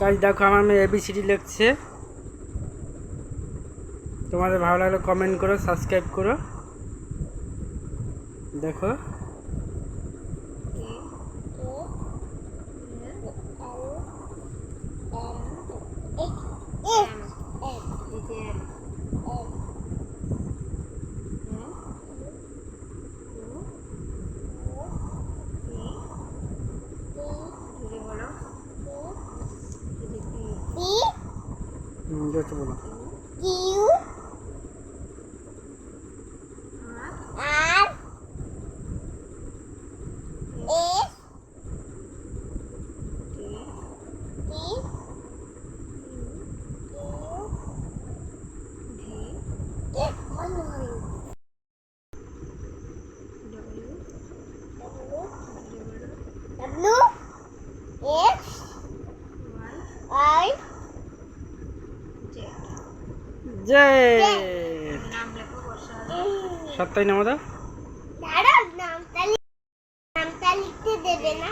গাছ দেখো আমার মেয়ে এবিসিডি লিখছে। তোমাদের ভালো লাগলে কমেন্ট করো সাবস্ক্রাইব করো। দেখো। হুম, জোরছে বলো W X I জয়। সত্যাই নামা দাও নামটা লিখতে দেবে না।